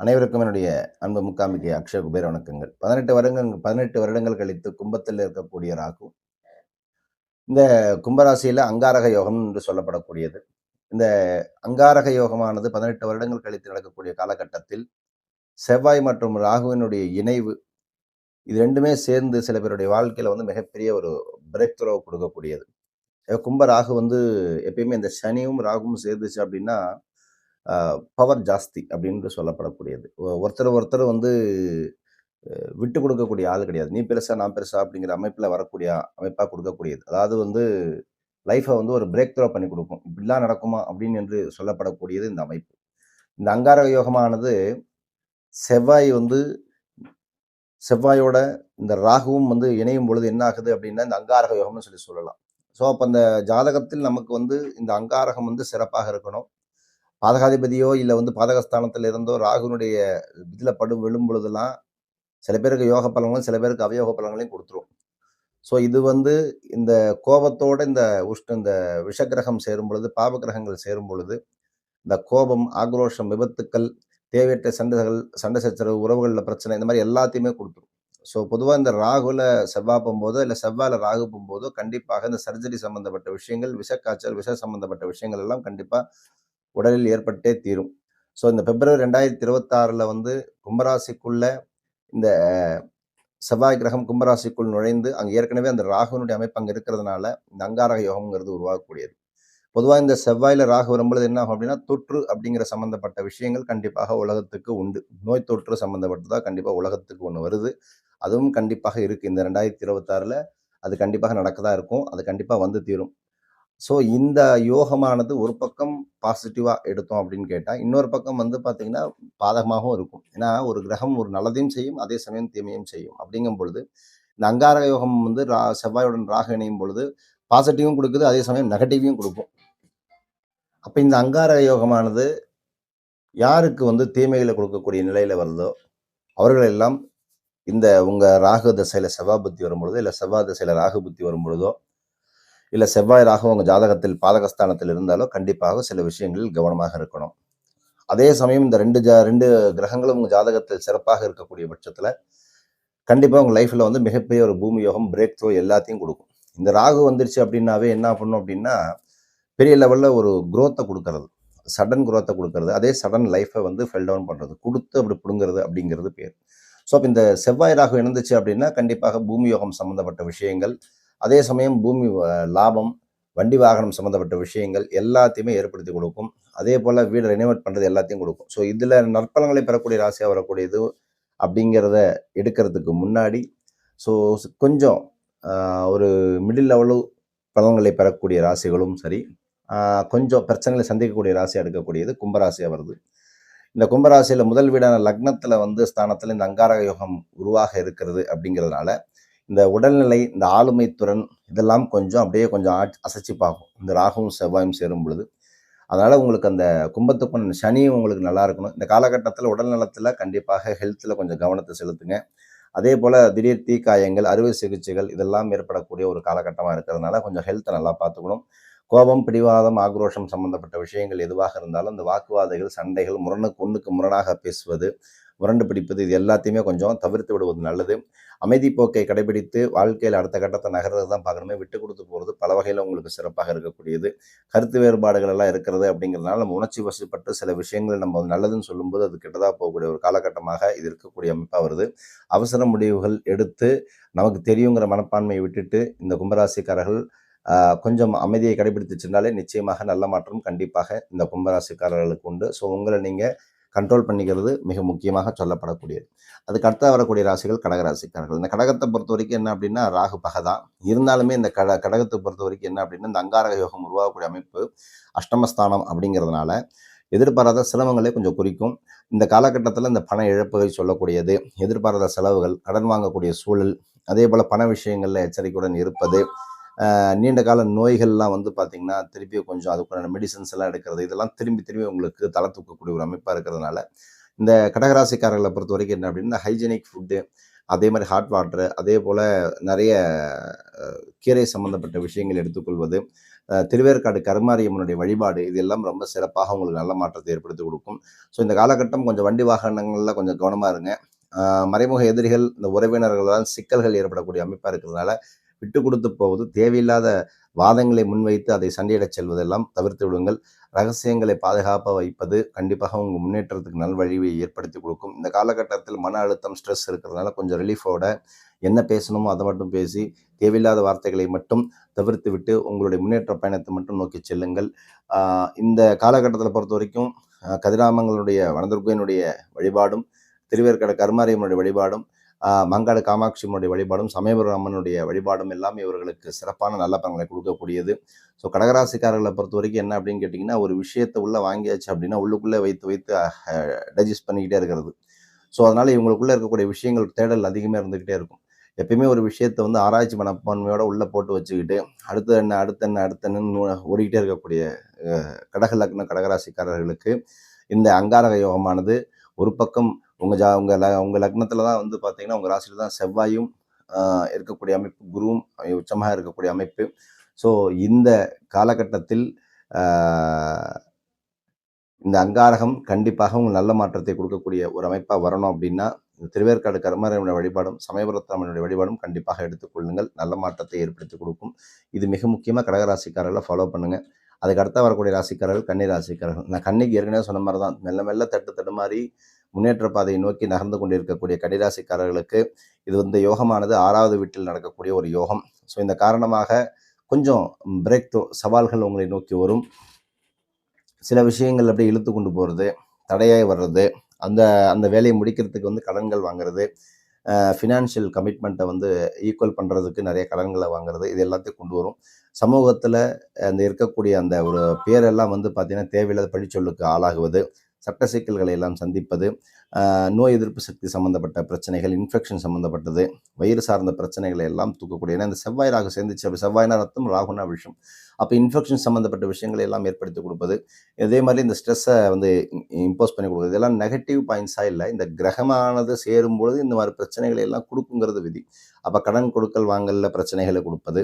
அனைவருக்கும் என்னுடைய அன்பு முக்காமிக்கு அக்ஷய குபேர வணக்கங்கள். பதினெட்டு வருடங்கள் பதினெட்டு வருடங்கள் கழித்து கும்பத்தில் இருக்கக்கூடிய ராகு இந்த கும்பராசியில் அங்காரக யோகம் என்று சொல்லப்படக்கூடியது. இந்த அங்காரக யோகமானது பதினெட்டு வருடங்கள் கழித்து நடக்கக்கூடிய காலகட்டத்தில் செவ்வாய் மற்றும் ராகுவினுடைய இணைவு இது ரெண்டுமே சேர்ந்து சில பேருடைய வாழ்க்கையில் வந்து மிகப்பெரிய ஒரு பிரேக் த்ரோ கொடுக்கக்கூடியது. கும்ப ராகு வந்து எப்பயுமே இந்த சனியும் ராகுவும் சேர்ந்துச்சு அப்படின்னா பவர் ஜாஸ்தி அப்படின்னு சொல்லப்படக்கூடியது. ஒருத்தர் ஒருத்தர் வந்து விட்டு கொடுக்கக்கூடிய ஆள் கிடையாது. நீ பெருசா நான் பெருசா அப்படிங்கிற அமைப்பில் வரக்கூடிய அமைப்பாக கொடுக்கக்கூடியது. அதாவது வந்து லைஃப்பை வந்து ஒரு பிரேக் த்ரோ பண்ணி கொடுக்கும். இப்படிலாம் நடக்குமா அப்படின்னு என்று சொல்லப்படக்கூடியது இந்த அமைப்பு. இந்த அங்கார யோகமானது செவ்வாய் வந்து செவ்வாயோட இந்த ராகுவும் வந்து இணையும் பொழுது என்ன ஆகுது அப்படின்னா இந்த அங்காரக யோகம்னு சொல்லி சொல்லலாம். ஸோ அப்போ அந்த ஜாதகத்தில் நமக்கு வந்து இந்த அங்காரகம் வந்து சிறப்பாக இருக்கணும். பாதகாதிபதியோ இல்லை வந்து பாதகஸ்தானத்தில் இருந்தோ ராகுனுடைய இதில் படு விழும் பொழுதெல்லாம் சில பேருக்கு யோக பலன்களும் சில பேருக்கு அவயோக பலன்களையும் கொடுத்துரும். ஸோ இது வந்து இந்த கோபத்தோடு இந்த உஷ்ண இந்த விஷகிரகம் சேரும் பொழுது பாவகிரகங்கள் சேரும் பொழுது இந்த கோபம் ஆக்ரோஷம் விபத்துக்கள் தேவையற்ற சண்டைகள் சண்டை சச்சரவு உறவுகளில் பிரச்சனை இந்த மாதிரி எல்லாத்தையுமே கொடுத்துரும். ஸோ பொதுவாக இந்த ராகுல செவ்வாய் போகும்போதோ இல்லை செவ்வாயில் ராகு போகும்போதோ கண்டிப்பாக இந்த சர்ஜரி சம்மந்தப்பட்ட விஷயங்கள் விஷக்காய்ச்சல் விஷ சம்மந்தப்பட்ட விஷயங்கள் எல்லாம் கண்டிப்பாக உடலில் ஏற்பட்டே தீரும். ஸோ இந்த பிப்ரவரி ரெண்டாயிரத்தி இருபத்தாறில் வந்து கும்பராசிக்குள்ள இந்த செவ்வாய் கிரகம் கும்பராசிக்குள் நுழைந்து அங்கே ஏற்கனவே அந்த ராகுனுடைய அமைப்பு அங்கே இருக்கிறதுனால இந்த அங்காரக யோகம்ங்கிறது உருவாகக்கூடியது. பொதுவாக இந்த செவ்வாயில் ராகு வரும்பொழுது என்ன ஆகும் அப்படின்னா தொற்று அப்படிங்கிற சம்மந்தப்பட்ட விஷயங்கள் கண்டிப்பாக உலகத்துக்கு உண்டு. நோய் தொற்று சம்மந்தப்பட்டதாக கண்டிப்பாக உலகத்துக்கு ஒன்று வருது. அதுவும் கண்டிப்பாக இருக்குது இந்த ரெண்டாயிரத்தி இருபத்தாறில் அது கண்டிப்பாக நடக்கதான் இருக்கும். அது கண்டிப்பாக வந்து தீரும். ஸோ இந்த யோகமானது ஒரு பக்கம் பாசிட்டிவாக எடுத்தோம் அப்படின்னு கேட்டால் இன்னொரு பக்கம் வந்து பார்த்திங்கன்னா பாதகமாகவும் இருக்கும். ஏன்னா ஒரு கிரகம் ஒரு நல்லதையும் செய்யும் அதே சமயம் தீமையும் செய்யும். அப்படிங்கும் பொழுது இந்த அங்கார யோகம் வந்து ரா செவ்வாயுடன் ராக இணையும் பொழுது பாசிட்டிவும் கொடுக்குது அதே சமயம் நெகட்டிவையும் கொடுக்கும். அப்போ இந்த அங்கார யோகமானது யாருக்கு வந்து தீமைகளை கொடுக்கக்கூடிய நிலையில் வருதோ அவர்கள் எல்லாம் இந்த உங்கள் ராகு தசையில் செவ்வாய் புத்தி வரும்பொழுதோ இல்லை செவ்வாய் தசையில் ராகு புத்தி வரும்பொழுதோ இல்லை செவ்வாய் ராகு உங்கள் ஜாதகத்தில் பாதகஸ்தானத்தில் இருந்தாலோ கண்டிப்பாக சில விஷயங்களில் கவனமாக இருக்கணும். அதே சமயம் இந்த ரெண்டு ஜா ரெண்டு கிரகங்களும் உங்கள் ஜாதகத்தில் சிறப்பாக இருக்கக்கூடிய பட்சத்தில் கண்டிப்பாக உங்கள் லைஃப்பில் வந்து மிகப்பெரிய ஒரு பூமி யோகம் பிரேக் த்ரோ எல்லாத்தையும் கொடுக்கும். இந்த ராகு வந்துருச்சு அப்படின்னாவே என்ன பண்ணும் அப்படின்னா பெரிய லெவலில் ஒரு குரோத்தை கொடுக்கறது. சடன் குரோத்தை கொடுக்கறது. அதே சடன் லைஃப்பை வந்து ஃபெல் டவுன் பண்ணுறது கொடுத்து அப்படி பிடுங்கிறது அப்படிங்கிறது பேர். ஸோ அப்போ இந்த செவ்வாய் ராகு இணைந்துச்சு அப்படின்னா கண்டிப்பாக பூமி யோகம் சம்மந்தப்பட்ட விஷயங்கள் அதே சமயம் பூமி லாபம் வண்டி வாகனம் சம்மந்தப்பட்ட விஷயங்கள் எல்லாத்தையுமே ஏற்படுத்தி கொடுக்கும். அதே போல் வீடு ரெனோவேட் பண்ணுறது எல்லாத்தையும் கொடுக்கும். ஸோ இதில் நற்பலங்களை பெறக்கூடிய ராசியாக வரக்கூடியது அப்படிங்கிறத எடுக்கிறதுக்கு முன்னாடி ஸோ கொஞ்சம் ஒரு மிடில் லெவலு பலன்களை பெறக்கூடிய ராசிகளும் சரி கொஞ்சம் பிரச்சனைகளை சந்திக்கக்கூடிய ராசியாக எடுக்கக்கூடியது கும்பராசியாக வருது. இந்த கும்பராசியில் முதல் வீடான லக்னத்தில் வந்து ஸ்தானத்தில் இந்த அங்காரக யோகம் உருவாக இருக்கிறது அப்படிங்கிறதுனால இந்த உடல்நிலை இந்த ஆளுமை திறன் இதெல்லாம் கொஞ்சம் அப்படியே கொஞ்சம் அசைச்சு பார்க்கும் இந்த ராகுவும் செவ்வாயும் சேரும் பொழுது. அதனால் உங்களுக்கு அந்த கும்பத்துக்கு சனியும் உங்களுக்கு நல்லா இருக்கணும். இந்த காலகட்டத்தில் உடல் நலத்தில் கண்டிப்பாக ஹெல்த்தில் கொஞ்சம் கவனத்தை செலுத்துங்க. அதே போல் திடீர் தீக்காயங்கள் அறுவை சிகிச்சைகள் இதெல்லாம் ஏற்படக்கூடிய ஒரு காலகட்டமாக இருக்கிறதுனால கொஞ்சம் ஹெல்த்தை நல்லா பார்த்துக்கணும். கோபம் பிடிவாதம் ஆக்ரோஷம் சம்பந்தப்பட்ட விஷயங்கள் எதுவாக இருந்தாலும் இந்த வாக்குவாதைகள் சண்டைகள் முரணுக்கு ஒன்றுக்கு முரணாக பேசுவது முரண்டு பிடிப்பது இது எல்லாத்தையுமே கொஞ்சம் தவிர்த்து விடுவது நல்லது. அமைதி போக்கை கடைபிடித்து வாழ்க்கையில் அடுத்த கட்டத்தை நகர்றது தான் பார்க்கணுமே. விட்டு கொடுத்து போகிறது பல வகையில் உங்களுக்கு சிறப்பாக இருக்கக்கூடியது. கருத்து வேறுபாடுகள் எல்லாம் இருக்கிறது அப்படிங்கிறதுனால நம்ம உணர்ச்சி வசப்பட்டு சில விஷயங்கள் நம்ம நல்லதுன்னு சொல்லும்போது அது கெட்டதாக போகக்கூடிய ஒரு காலகட்டமாக இது இருக்கக்கூடிய அமைப்பாக வருது. அவசர முடிவுகள் எடுத்து நமக்கு தெரியுங்கிற மனப்பான்மையை விட்டுட்டு இந்த கும்பராசிக்காரர்கள் கொஞ்சம் அமைதியை கடைபிடித்துச்சுனாலே நிச்சயமாக நல்ல மாற்றம் கண்டிப்பாக இந்த கும்பராசிக்காரர்களுக்கு உண்டு. ஸோ உங்களை நீங்கள் கண்ட்ரோல் பண்ணிக்கிறது மிக முக்கியமாக சொல்லப்படக்கூடியது. அதுக்கு அடுத்த வரக்கூடிய ராசிகள் கடகராசிக்காரர்கள். இந்த கடகத்தை பொறுத்த வரைக்கும் என்ன அப்படின்னா ராகு பகதா இருந்தாலுமே இந்த கட கடகத்தை பொறுத்த வரைக்கும் என்ன அப்படின்னா இந்த அங்காரக யோகம் உருவாகக்கூடிய அமைப்பு அஷ்டமஸ்தானம் அப்படிங்கிறதுனால எதிர்பாராத சிரமங்களே கொஞ்சம் குறிக்கும். இந்த காலகட்டத்தில் இந்த பண இழப்புகள் சொல்லக்கூடியது எதிர்பாராத செலவுகள் கடன் வாங்கக்கூடிய சூழல் அதே போல் பண விஷயங்களில் எச்சரிக்கையுடன் இருப்பது நீண்ட கால நோய்கள்லாம் வந்து பார்த்திங்கன்னா திருப்பி கொஞ்சம் அதுக்குண்டான மெடிசன்ஸ் எல்லாம் எடுக்கிறது இதெல்லாம் திரும்பி திரும்பி உங்களுக்கு தலை தூக்கக்கூடிய ஒரு அமைப்பாக இருக்கிறதுனால இந்த கடகராசிக்காரர்களை பொறுத்த வரைக்கும் என்ன அப்படின்னா ஹைஜெனிக் ஃபுட்டு அதே மாதிரி ஹாட் வாட்டர் அதே போல் நிறைய கீரை சம்மந்தப்பட்ட விஷயங்கள் எடுத்துக்கொள்வது திருவேற்காடு கருமாரியம்மனுடைய வழிபாடு இதெல்லாம் ரொம்ப சிறப்பாக உங்களுக்கு நல்ல மாற்றத்தை ஏற்படுத்தி கொடுக்கும். ஸோ இந்த காலகட்டம் கொஞ்சம் வண்டி வாகனங்களில் கொஞ்சம் கவனமாக இருங்க. மறைமுக எதிரிகள் இந்த உறவினர்களால் சிக்கல்கள் ஏற்படக்கூடிய அமைப்பாக இருக்கிறதுனால விட்டு கொடுத்து போவது தேவையில்லாத வாதங்களை முன்வைத்து அதை சண்டையிடச் செல்வதெல்லாம் தவிர்த்து விடுங்கள். ரகசியங்களை பாதுகாப்பாக வைப்பது கண்டிப்பாக உங்கள் முன்னேற்றத்துக்கு நல்வழிவை ஏற்படுத்தி கொடுக்கும். இந்த காலகட்டத்தில் மன அழுத்தம் ஸ்ட்ரெஸ் இருக்கிறதுனால கொஞ்சம் ரிலீஃபோட என்ன பேசணுமோ அதை மட்டும் பேசி தேவையில்லாத வார்த்தைகளை மட்டும் தவிர்த்து விட்டு உங்களுடைய முன்னேற்ற பயணத்தை மட்டும் நோக்கி செல்லுங்கள். இந்த காலகட்டத்தில் பொறுத்த வரைக்கும் கதிராமங்களுடைய வனதுர்கையினுடைய வழிபாடும் திருவேற்கட கருமாரியம்மனுடைய வழிபாடும் மங்காடு காமாட்சியம்மனுடைய வழிபாடும் சமயபுரம் அம்மனுடைய வழிபாடும் எல்லாமே இவர்களுக்கு சிறப்பான நல்ல பலன்களை கொடுக்கக்கூடியது. ஸோ கடகராசிக்காரர்களை பொறுத்த வரைக்கும் என்ன அப்படின்னு கேட்டிங்கன்னா ஒரு விஷயத்தை உள்ளே வாங்கியாச்சு அப்படின்னா உள்ளுக்குள்ளே வைத்து வைத்து டைஜஸ்ட் பண்ணிக்கிட்டே இருக்கிறது. ஸோ அதனால் இவங்களுக்குள்ளே இருக்கக்கூடிய விஷயங்கள் தேடல் அதிகமாக இருந்துக்கிட்டே இருக்கும். எப்பயுமே ஒரு விஷயத்தை வந்து ஆராய்ச்சி மனப்பான்மையோட உள்ளே போட்டு வச்சுக்கிட்டு அடுத்த என்ன அடுத்த என்ன அடுத்த என்னன்னு ஓடிக்கிட்டே இருக்கக்கூடிய கடக லக்ன கடகராசிக்காரர்களுக்கு இந்த அங்காரக யோகமானது ஒரு பக்கம் உங்கள் ஜா உங்கள் ல உங்கள் லக்னத்தில் தான் வந்து பார்த்தீங்கன்னா உங்கள் ராசியில் தான் செவ்வாயும் இருக்கக்கூடிய அமைப்பு குருவும் உச்சமாக இருக்கக்கூடிய அமைப்பு. ஸோ இந்த காலகட்டத்தில் இந்த அங்காரகம் கண்டிப்பாக உங்களுக்கு நல்ல மாற்றத்தை கொடுக்கக்கூடிய ஒரு அமைப்பாக வரணும் அப்படின்னா இந்த திருவேற்காடு கர்மரனுடைய வழிபாடும் சமயபுரத்தம்மனுடைய வழிபாடும் கண்டிப்பாக எடுத்துக்கொள்ளுங்கள் நல்ல மாற்றத்தை ஏற்படுத்தி கொடுக்கும். இது மிக முக்கியமாக கடகராசிக்காரர்களை ஃபாலோ பண்ணுங்கள் அதுக்கு அடுத்த வரக்கூடிய ராசிக்காரர்கள் கன்னி ராசிக்காரர்கள். நான் கன்னிக்கு ஏற்கனவே சொன்ன மாதிரி தான் மெல்ல மெல்ல தட்டு தடுமாறி முன்னேற்ற பாதையை நோக்கி நகர்ந்து கொண்டிருக்கக்கூடிய கடிராசிக்காரர்களுக்கு இது வந்து யோகமானது. ஆறாவது வீட்டில் நடக்கக்கூடிய ஒரு யோகம். ஸோ இந்த காரணமாக கொஞ்சம் பிரேக் த்ரோ சவால்கள் உங்களை நோக்கி வரும். சில விஷயங்கள் அப்படியே இழுத்து கொண்டு போகிறது தடையாய் வர்றது அந்த அந்த வேலையை முடிக்கிறதுக்கு வந்து கடன்கள் வாங்குறது ஃபினான்ஷியல் கமிட்மெண்ட்டை வந்து ஈக்குவல் பண்ணுறதுக்கு நிறைய கடன்களை வாங்குறது இது எல்லாத்தையும் கொண்டு வரும். சமூகத்தில் அந்த இருக்கக்கூடிய அந்த ஒரு பேரெல்லாம் வந்து பார்த்திங்கன்னா தேவையில்லாத பழிச்சொல்லுக்கு ஆளாகுவது சட்ட சிக்கல்களை எல்லாம் சந்திப்பது நோய் எதிர்ப்பு சக்தி சம்மந்தப்பட்ட பிரச்சனைகள் இன்ஃபெக்ஷன் சம்மந்தப்பட்டது வயிறு சார்ந்த பிரச்சனைகளை எல்லாம் தூக்கக்கூடிய ஏன்னா இந்த செவ்வாய் ராகு சேர்ந்துச்சு அப்படி. செவ்வாய்னா ரத்தம் ராகுனா விஷயம் அப்போ இன்ஃபெக்ஷன் சம்மந்தப்பட்ட விஷயங்களை எல்லாம் ஏற்படுத்தி கொடுப்பது. இதே மாதிரி இந்த ஸ்ட்ரெஸ்ஸை வந்து இம்போஸ் பண்ணி கொடுக்குறது. இதெல்லாம் நெகட்டிவ் பாயிண்ட்ஸாக இல்லை. இந்த கிரகமானது சேரும் பொழுது இந்த மாதிரி பிரச்சனைகளை எல்லாம் கொடுக்குங்கிறது விதி. அப்போ கடன் கொடுக்கல் வாங்கலில் பிரச்சனைகளை கொடுப்பது.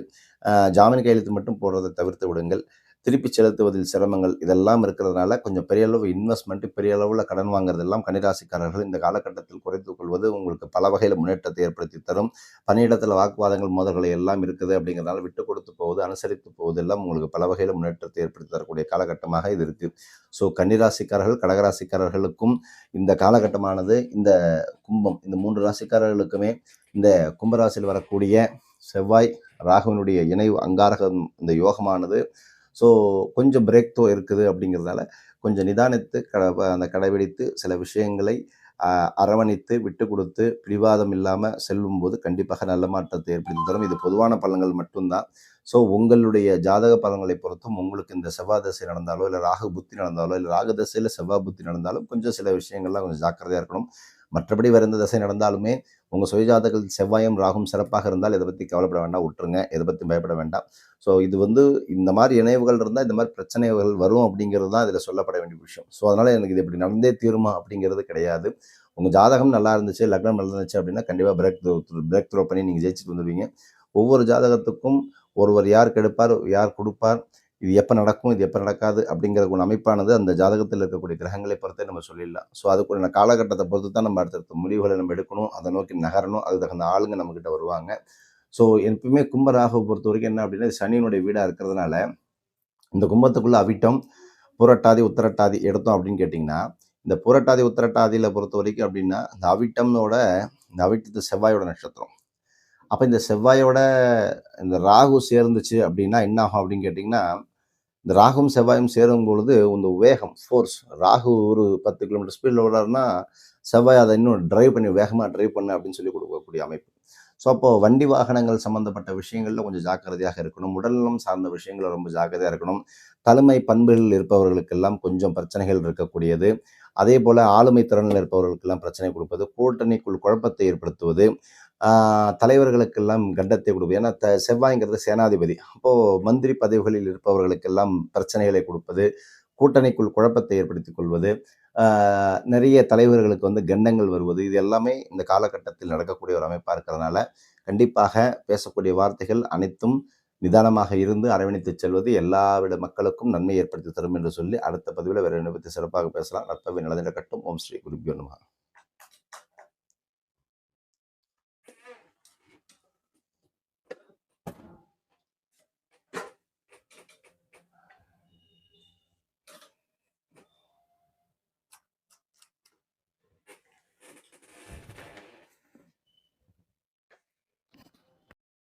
ஜாமீன் கையெழுத்து மட்டும் போடுறதை தவிர்த்து விடுங்கள். திருப்பி செலுத்துவதில் சிரமங்கள் இதெல்லாம் இருக்கிறதுனால கொஞ்சம் பெரிய அளவு இன்வெஸ்ட்மெண்ட் பெரிய அளவில் கடன் வாங்குறதெல்லாம் கன்னிராசிக்காரர்கள் இந்த காலகட்டத்தில் குறைத்துக் கொள்வது உங்களுக்கு பல வகையில் முன்னேற்றத்தை ஏற்படுத்தி தரும். பணியிடத்தில் வாக்குவாதங்கள் மோதல்களை எல்லாம் இருக்குது அப்படிங்கிறதுனால விட்டு கொடுத்து போவது அனுசரித்து போவது எல்லாம் உங்களுக்கு பல வகையில் முன்னேற்றத்தை ஏற்படுத்தி தரக்கூடிய காலகட்டமாக இது இருக்குது ஸோ கன்னிராசிக்காரர்கள் கடகராசிக்காரர்களுக்கும் இந்த காலகட்டமானது இந்த கும்பம் இந்த மூன்று ராசிக்காரர்களுக்குமே இந்த கும்பராசியில் வரக்கூடிய செவ்வாய் ராகுவனுடைய இணைவு அங்காரகம் இந்த யோகமானது ஸோ கொஞ்சம் பிரேக் தோ இருக்குது அப்படிங்கிறதால கொஞ்சம் நிதானித்து கட அந்த கடைபிடித்து சில விஷயங்களை அரவணைத்து விட்டு கொடுத்து பிடிவாதம் இல்லாமல் செல்லும்போது கண்டிப்பாக நல்ல மாற்றத்தை ஏற்படுத்தி தரும். இது பொதுவான பலன்கள் மட்டும்தான். ஸோ உங்களுடைய ஜாதக பலன்களை பொறுத்தும் உங்களுக்கு இந்த செவ்வாய் தசை நடந்தாலோ இல்லை ராகு புத்தி நடந்தாலோ இல்லை ராகு தசையில் செவ்வாய் புத்தி நடந்தாலும் கொஞ்சம் சில விஷயங்கள்லாம் கொஞ்சம் ஜாக்கிரதையாக இருக்கணும். மற்றபடி வேறு எந்த தசை நடந்தாலுமே உங்கள் சுயஜாதகத்தில் செவ்வாயும் ராகும் சிறப்பாக இருந்தால் இதை பற்றி கவலைப்பட வேண்டாம் விட்டுருங்க இதை பற்றி பயப்பட வேண்டாம். ஸோ இது வந்து இந்த மாதிரி இணைவுகள் இருந்தால் இந்த மாதிரி பிரச்சனைகள் வரும் அப்படிங்கிறது தான் இதில் சொல்லப்பட வேண்டிய விஷயம். ஸோ அதனால் எனக்கு இது இப்படி நடந்தே தீருமா அப்படிங்கிறது கிடையாது. உங்கள் ஜாதகம் நல்லா இருந்துச்சு லக்னம் நல்லா இருந்துச்சு அப்படின்னா கண்டிப்பாக பிரேக் த்ரோ பிரேக் த்ரோ பண்ணி நீங்கள் ஜெயிச்சுட்டு வந்துடுவீங்க ஒவ்வொரு ஜாதகத்துக்கும் ஒருவர் யார் கெடுப்பார் யார் கொடுப்பார் இது எப்போ நடக்கும் இது எப்போ நடக்காது அப்படிங்கிற ஒரு அமைப்பானது அந்த ஜாதகத்தில் இருக்கக்கூடிய கிரகங்களை பொறுத்தே நம்ம சொல்லிடலாம். ஸோ அதுக்குள்ள காலகட்டத்தை பொறுத்து தான் நம்ம அடுத்தடுத்த முடிவுகளை நம்ம எடுக்கணும் அதை நோக்கி நகரணும் அது தகுந்த ஆளுங்க நம்மக்கிட்ட வருவாங்க. ஸோ எப்பவுமே கும்ப ராகுவை பொறுத்த வரைக்கும் என்ன அப்படின்னா சனியினுடைய வீடாக இருக்கிறதுனால இந்த கும்பத்துக்குள்ளே அவிட்டம் புரட்டாதி உத்தரட்டாதி எடுத்தோம் அப்படின்னு கேட்டிங்கன்னா இந்த புரட்டாதி உத்தரட்டாதியில் பொறுத்த வரைக்கும் அப்படின்னா இந்த அவிட்டம்னோட இந்த அவிட்டத்து செவ்வாயோட நட்சத்திரம். அப்போ இந்த செவ்வாயோட இந்த ராகு சேர்ந்துச்சு அப்படின்னா என்ன ஆகும் அப்படின்னு கேட்டிங்கன்னா இந்த ராகும் செவ்வாயும் சேரும் பொழுது இந்த வேகம் ஃபோர்ஸ் ராகு ஒரு பத்து கிலோமீட்டர் ஸ்பீடில் விடுறாருன்னா செவ்வாய் அதை இன்னும் டிரைவ் பண்ணி வேகமாக டிரைவ் பண்ணு அப்படின்னு சொல்லி கொடுக்கக்கூடிய அமைப்பு. ஸோ அப்போ வண்டி வாகனங்கள் சம்மந்தப்பட்ட விஷயங்களில் கொஞ்சம் ஜாக்கிரதையாக இருக்கணும். உடல்நலம் சார்ந்த விஷயங்களில் ரொம்ப ஜாக்கிரதையாக இருக்கணும். தலைமை பண்புகளில் இருப்பவர்களுக்கெல்லாம் கொஞ்சம் பிரச்சனைகள் இருக்கக்கூடியது. அதே போல் ஆளுமை திறனில் இருப்பவர்களுக்கெல்லாம் பிரச்சனை கொடுப்பது கூட்டணிக்குள் குழப்பத்தை ஏற்படுத்துவது தலைவர்களுக்கெல்லாம் கண்டத்தை கொடுப்பது ஏன்னா த செவ்வாய்ங்கிறது சேனாதிபதி. அப்போது மந்திரி பதவிகளில் இருப்பவர்களுக்கெல்லாம் பிரச்சனைகளை கொடுப்பது கூட்டணிக்குள் குழப்பத்தை ஏற்படுத்தி கொள்வது நிறைய தலைவர்களுக்கு வந்து கண்டங்கள் வருவது இது எல்லாமே இந்த காலகட்டத்தில் நடக்கக்கூடிய ஒரு அமைப்பாக இருக்கிறதுனால கண்டிப்பாக பேசக்கூடிய வார்த்தைகள் அனைத்தும் நிதானமாக இருந்து அரவணைத்து செல்வது எல்லாவிட மக்களுக்கும் நன்மை ஏற்படுத்தி தரும் என்று சொல்லி அடுத்த பதிவில் வேறு என்ன பற்றி சிறப்பாக பேசலாம். நற்பவி நடந்திட கட்டும் ஓம் ஸ்ரீ குருபியோ நமः.